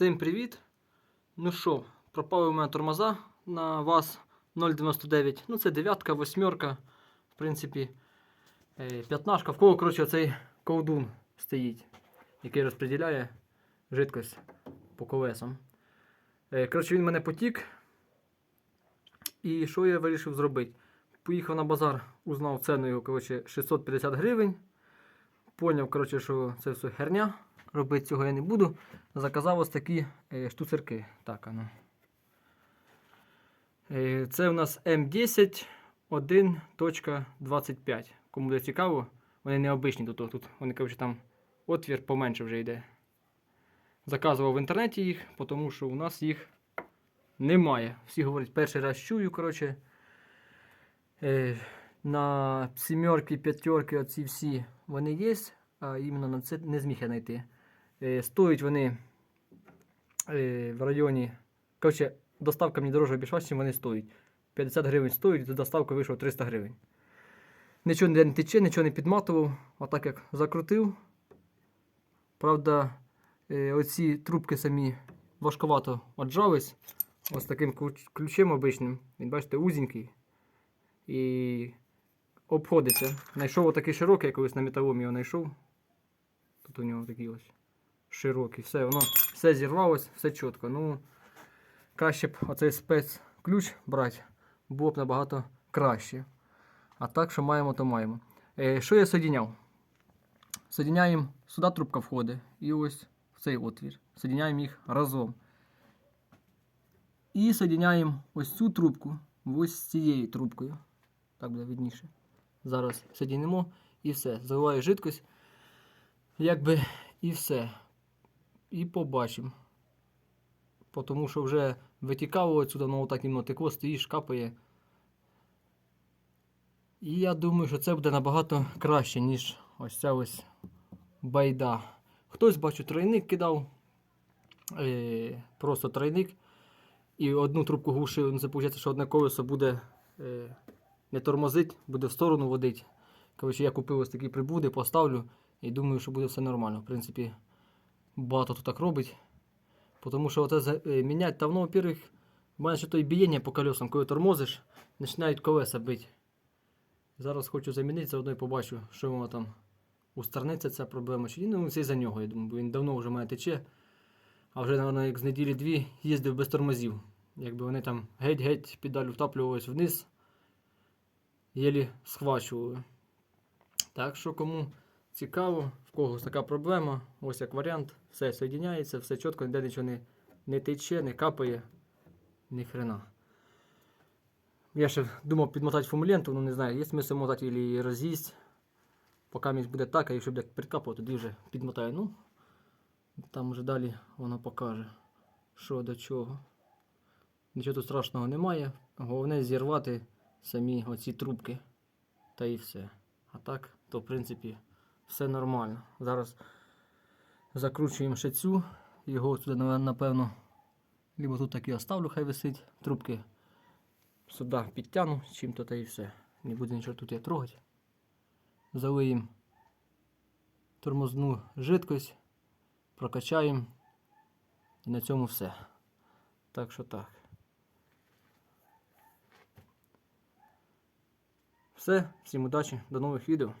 Всім привіт! Ну що, пропали у мене тормоза на ВАЗ 099. Ну це дев'ятка, восьмерка, в принципі, е, п'ятнашка. В кого, коротше, цей ковдун стоїть, який розподіляє жидкость по колесам. Е, Коротше, він мене потік. І що я вирішив зробити? Поїхав на базар, узнав ціну його коротше, 650 гривень. Поняв, коротше, що це все херня. Робити цього я не буду. Заказав ось такі е, штуцерки. Так, а ну. Е, це у нас М10 1.25. Кому буде цікаво, вони необичні до того. Тут вони, коротше, там отвір поменше вже йде. Заказував в інтернеті їх, тому що у нас їх немає. Всі говорять, перший раз чую, коротше. Е, на сімерки, п'ятерки, оці всі вони є, а іменно на це не зміг я знайти. Е, стоять вони е, в районі. Коротше, доставка мені дорожче обійшла, чим вони стоять. 50 гривень стоїть, то доставка вийшла 300 гривень. Нічого не тече, нічого не підматував. Отак як закрутив. Правда, е, оці трубки самі важковато отжались. Ось таким ключем обичним. Він, бачите, узенький. І обходиться. Знайшов отакий широкий, я на металомі його знайшов. Тут у нього такий ось широкий. Все, воно все зірвалось, все чітко. Ну, краще б оцей спецключ брати, було б набагато краще. А так, що маємо, то маємо. Е, що я соединяв? Соединяємо, сюди трубка входить і ось в цей отвір. Соединяємо їх разом. І соединяємо ось цю трубку ось з цією трубкою. Так буде видніше. Зараз соединимо і все. Заливаю жидкость. Якби і все. І побачимо. Тому що вже витікало отсюди, ну отак іменно текло, стоїш, капає. І я думаю, що це буде набагато краще, ніж ось ця ось байда. Хтось, бачу, тройник кидав. Е, просто тройник. І одну трубку глушив. Ну, це виходить, що одне колесо буде е, не тормозить, буде в сторону водить. Коротше, я купив ось такі прибуди, поставлю і думаю, що буде все нормально. В принципі, багато хто так робить. Тому що оце е, міняти там, ну, во-первых, в мене ще то і бієння по колесам, коли тормозиш, починають колеса бити. Зараз хочу замінити, заодно і побачу, що воно там устраниться ця проблема. Чи ну це за нього, я думаю, бо він давно вже в тече. А вже, напевно, як з неділі-дві їздив без тормозів. Якби вони там геть-геть педалю втаплювались вниз, єлі схвачували. Так що кому цікаво, в когось така проблема, ось як варіант, все соєдиняється, все чітко, ніде нічого не, не тече, не капає, ні хрена. Я ще думав підмотати фумуленту, ну не знаю, є смисл мотати і роз'їсть. Поки мені буде так, а якщо буде прикапувати, тоді вже підмотаю. Ну, там вже далі воно покаже, що до чого. Нічого тут страшного немає. Головне зірвати самі оці трубки. Та і все. А так, то в принципі все нормально. Зараз закручуємо ще цю. Його сюди, напевно, либо тут так і оставлю, хай висить. Трубки сюди підтягну чим-то та і все. Не буде нічого тут я трогати. Залиємо тормозну жидкость прокачаємо. І на цьому все. Так що так. Все, всім удачі, до нових відео.